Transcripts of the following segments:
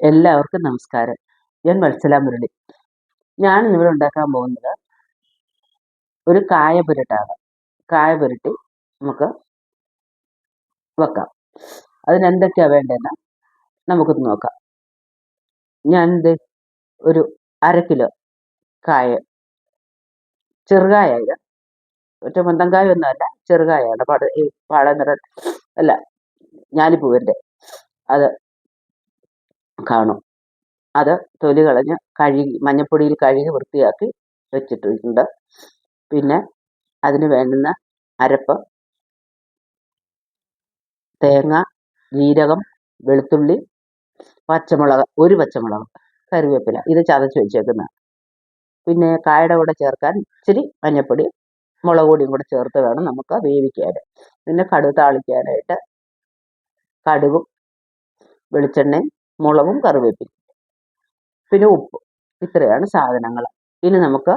എല്ലാവർക്കും നമസ്കാരം. ഞാൻ വത്സല മുരളി. ഞാൻ ഇവിടെ ഉണ്ടാക്കാൻ പോകുന്നത് ഒരു കായ പുരട്ടാണ്. കായ പുരട്ടി നമുക്ക് വെക്കാം. അതിനെന്തൊക്കെയാണ് വേണ്ടതെന്ന് നമുക്കൊന്ന് നോക്കാം. ഞാൻ എന്ത് ഒരു അര കിലോ കായ ചെറുകായ ഇത്. ഒറ്റ മന്ദങ്കായ ഒന്നുമല്ല ചെറുകായാണ് പാട ഈ പാടനിറ അല്ല ഞാലിപ്പൂവിന്റെ. അത് കാണും. അത് തൊലി കളഞ്ഞ് കഴുകി മഞ്ഞപ്പൊടിയിൽ കഴുകി വൃത്തിയാക്കി വെച്ചിട്ടുണ്ട്. പിന്നെ അതിന് വേണ്ടുന്ന അരപ്പ് തേങ്ങ ജീരകം വെളുത്തുള്ളി പച്ചമുളക് ഒരു പച്ചമുളക് കറിവേപ്പില ഇത് ചതച്ച് വെച്ചേക്കുന്ന. പിന്നെ കായുടെ കൂടെ ചേർക്കാൻ ഇച്ചിരി മഞ്ഞപ്പൊടി മുളക് പൊടിയും കൂടെ ചേർത്ത് വേണം നമുക്ക് വേവിക്കാൻ. പിന്നെ കടുക് താളിക്കാനായിട്ട് കടുകും വെളിച്ചെണ്ണയും മുളകും കറിവേപ്പിലും പിന്നെ ഉപ്പ്. ഇത്രയാണ് സാധനങ്ങൾ. ഇനി നമുക്ക്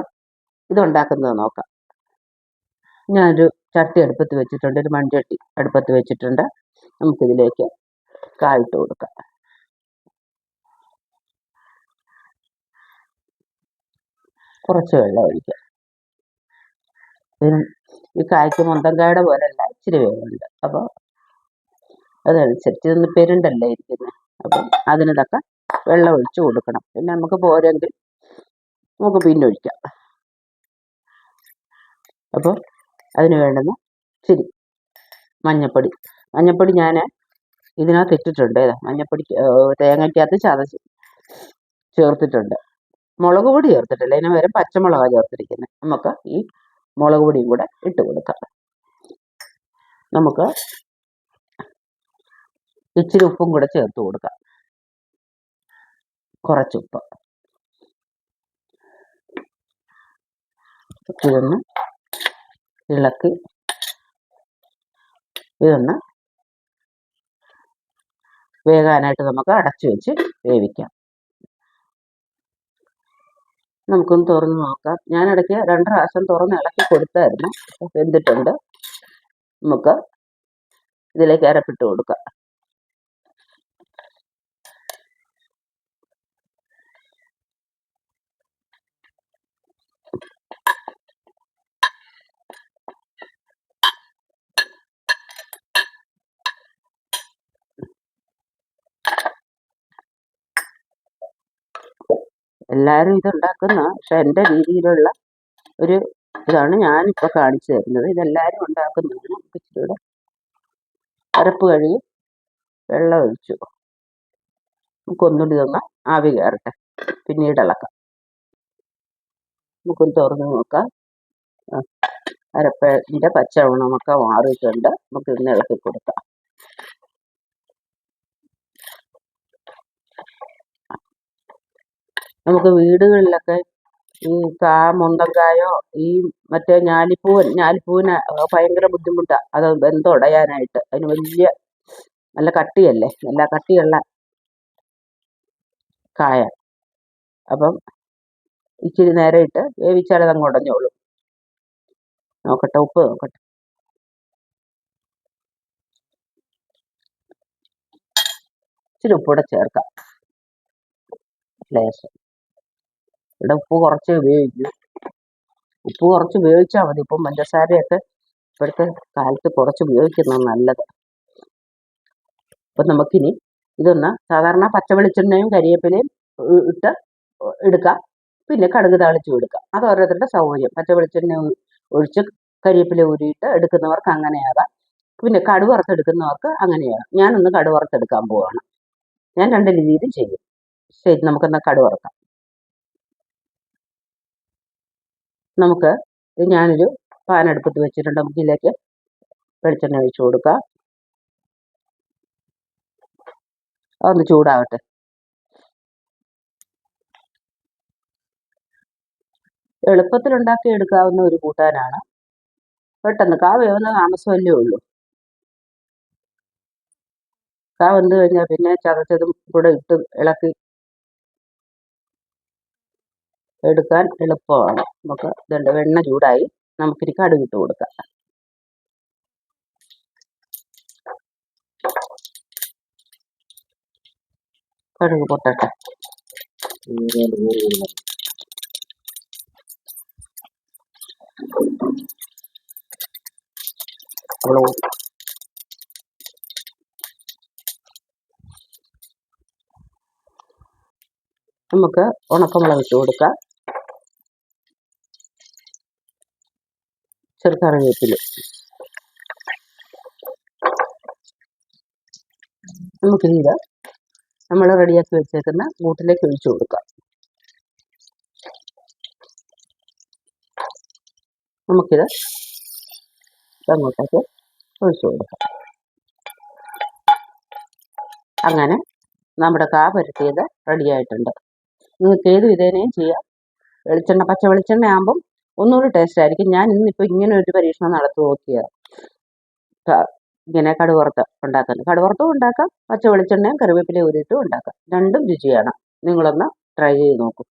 ഇതുണ്ടാക്കുന്നത് നോക്കാം. ഞാനൊരു ചട്ടി അടുപ്പത്ത് വെച്ചിട്ടുണ്ട്. ഒരു മൺചട്ടി അടുപ്പത്ത് വെച്ചിട്ടുണ്ട്. നമുക്കിതിലേക്ക് കായിട്ട് കൊടുക്കാം. കുറച്ച് വെള്ളം ഒഴിക്കാം. ഈ കായ്ക്ക് മുന്തങ്കായുടെ പോലെയല്ല ഇച്ചിരി വേവുണ്ട് അപ്പോൾ അതനുസരിച്ച് ഇതൊന്ന് പെരുണ്ടല്ലേ ഇരിക്കുന്നത്? അപ്പം അതിന് തക്ക വെള്ളം ഒഴിച്ച് കൊടുക്കണം. പിന്നെ നമുക്ക് പോരെങ്കിൽ നമുക്ക് പിന്നെ ഒഴിക്കാം. അപ്പോൾ അതിന് വേണ്ടുന്ന ശരി മഞ്ഞപ്പൊടി. മഞ്ഞപ്പൊടി ഞാൻ ഇതിനകത്ത് ഇട്ടിട്ടുണ്ട്. മഞ്ഞപ്പൊടി തേങ്ങയ്ക്കകത്ത് ചതച്ച് ചേർത്തിട്ടുണ്ട്. മുളക് പൊടി ചേർത്തിട്ടില്ല. ഇതിന് വരെ പച്ചമുളകാണ് ചേർത്തിരിക്കുന്നത് നമുക്ക് ഈ മുളക് പൊടിയും കൂടെ ഇട്ട് കൊടുക്കാം. നമുക്ക് ഇച്ചിരി ഉപ്പും കൂടെ ചേർത്ത് കൊടുക്കാം. കുറച്ചുപ്പ് ഇതൊന്ന് ഇളക്കി. ഇതൊന്ന് വേകാനായിട്ട് നമുക്ക് അടച്ചു വെച്ച് വേവിക്കാം. നമുക്കൊന്ന് തുറന്ന് നോക്കാം. ഞാൻ ഇടയ്ക്ക് രണ്ട് പ്രാവശ്യം തുറന്ന് ഇളക്കി കൊടുത്തായിരുന്നു. വെന്തിട്ടുണ്ട്. നമുക്ക് ഇതിലേക്ക് അരപ്പിട്ട് കൊടുക്കാം. എല്ലാവരും ഇതുണ്ടാക്കുന്ന പക്ഷെ എന്റെ രീതിയിലുള്ള ഒരു ഇതാണ് ഞാനിപ്പോൾ കാണിച്ചു തരുന്നത്. ഇതെല്ലാവരും ഉണ്ടാക്കുന്നതാണ്. നമുക്ക് ഇച്ചിരി അരപ്പ് കഴുകി വെള്ളം ഒഴിച്ചു. നമുക്കൊന്നുകൂടി ആവി കയറട്ടെ. പിന്നീട് ഇളക്കാം. നമുക്കൊന്ന് തുറന്ന് നോക്കാം. അരപ്പിന്റെ പച്ച ഉണമൊക്കെ മാറിയിട്ടുണ്ട്. നമുക്ക് ഇന്ന് ഇളക്കി കൊടുക്കാം. നമുക്ക് വീടുകളിലൊക്കെ ഈ കാ മുണ്ടങ്കായോ ഈ മറ്റേ ഞാലിപ്പൂവൻ ഞാലിപ്പൂവിന് ഭയങ്കര ബുദ്ധിമുട്ടാണ് അത് വെന്തുടയാനായിട്ട് അതിന് വലിയ നല്ല കട്ടിയല്ലേ? നല്ല കട്ടിയുള്ള കായ. അപ്പം ഇച്ചിരി നേരം ഇട്ട് വേവിച്ചാൽ അതങ്ങ് ഉടഞ്ഞോളൂ. നോക്കട്ടെ ഉപ്പ് നോക്കട്ടെ. ഇച്ചിരി ഉപ്പൂടെ ചേർക്കാം. ലേശം. ഇവിടെ ഉപ്പ് കുറച്ച് ഉപയോഗിക്കൂ. ഉപ്പ് കുറച്ച് ഉപയോഗിച്ചാൽ മതി. ഇപ്പം പഞ്ചസാരയൊക്കെ ഇപ്പോഴത്തെ കാലത്ത് കുറച്ച് ഉപയോഗിക്കുന്നത് നല്ലത്. അപ്പം നമുക്കിനി ഇതൊന്ന് സാധാരണ പച്ച വെളിച്ചെണ്ണയും കരിയേപ്പിലയും ഇട്ട് എടുക്കാം. പിന്നെ കടുക് താളിച്ചു എടുക്കാം. അത് ഓരോരുത്തരുടെ സൗകര്യം. പച്ച വെളിച്ചെണ്ണ ഒഴിച്ച് കരിയേപ്പില ഊരിയിട്ട് എടുക്കുന്നവർക്ക് അങ്ങനെയാകാം. പിന്നെ കടു വറുത്തെടുക്കുന്നവർക്ക് അങ്ങനെയാകാം. ഞാനൊന്ന് കടു വറുത്തെടുക്കാൻ പോവാണ്. ഞാൻ രണ്ട് രീതിയിലും ചെയ്യും. ശരി നമുക്കെന്നാൽ കടു വറുക്കാം. നമുക്ക് ഞാനൊരു പാൻ അടുപ്പത്ത് വെച്ചിട്ടുണ്ട്. നമുക്ക് ഇതിലേക്ക് വെളിച്ചെണ്ണ ഒഴിച്ചു കൊടുക്കാം. അതൊന്ന് ചൂടാവട്ടെ. എളുപ്പത്തിൽ ഉണ്ടാക്കി എടുക്കാവുന്ന ഒരു കൂട്ടാനാണ്. പെട്ടെന്ന് കാ വേവുന്ന താമസമല്ലേ ഉള്ളൂ. കാ വെന്ത് കഴിഞ്ഞാൽ പിന്നെ ചതച്ചതും കൂടെ ഇട്ട് ഇളക്കി എടുക്കാൻ എളുപ്പമാണ്. നമുക്ക് ഇതുണ്ട് വെണ്ണ ചൂടായി നമുക്കിനി കടുകിട്ട് കൊടുക്കാം. കടുക് പൊട്ടട്ടെ. നമുക്ക് ഉണക്കമുളക് ഇട്ട് കൊടുക്കാം. ചെറുക്കറിവേപ്പില. നമുക്ക് ഇത് നമ്മൾ റെഡിയാക്കി വെച്ചേക്കുന്ന കൂട്ടിലേക്ക് ഒഴിച്ചു കൊടുക്കാം. നമുക്കിത് അങ്ങോട്ടേക്ക് ഒഴിച്ചു കൊടുക്കാം. അങ്ങനെ നമ്മുടെ കാ പരത്തിയത് റെഡിയായിട്ടുണ്ട്. നിങ്ങൾക്ക് ഏത് വിധേനയും ചെയ്യാം. വെളിച്ചെണ്ണ പച്ച വെളിച്ചെണ്ണ ആകുമ്പം ഒന്നുകൂടി ടേസ്റ്റ് ആയിരിക്കും. ഞാൻ ഇന്നിപ്പോൾ ഇങ്ങനെ ഒരു പരീക്ഷണം നടത്തി നോക്കിയത് ഇങ്ങനെ കടുവറുത്ത് ഉണ്ടാക്കുന്നത് കടുവറുത്തും ഉണ്ടാക്കാം. പച്ച വെളിച്ചെണ്ണയും കറിവേപ്പിലയും ഊരിയിട്ടും ഉണ്ടാക്കാം. രണ്ടും രുചിയാണ്. നിങ്ങളൊന്ന് ട്രൈ ചെയ്ത് നോക്കൂ.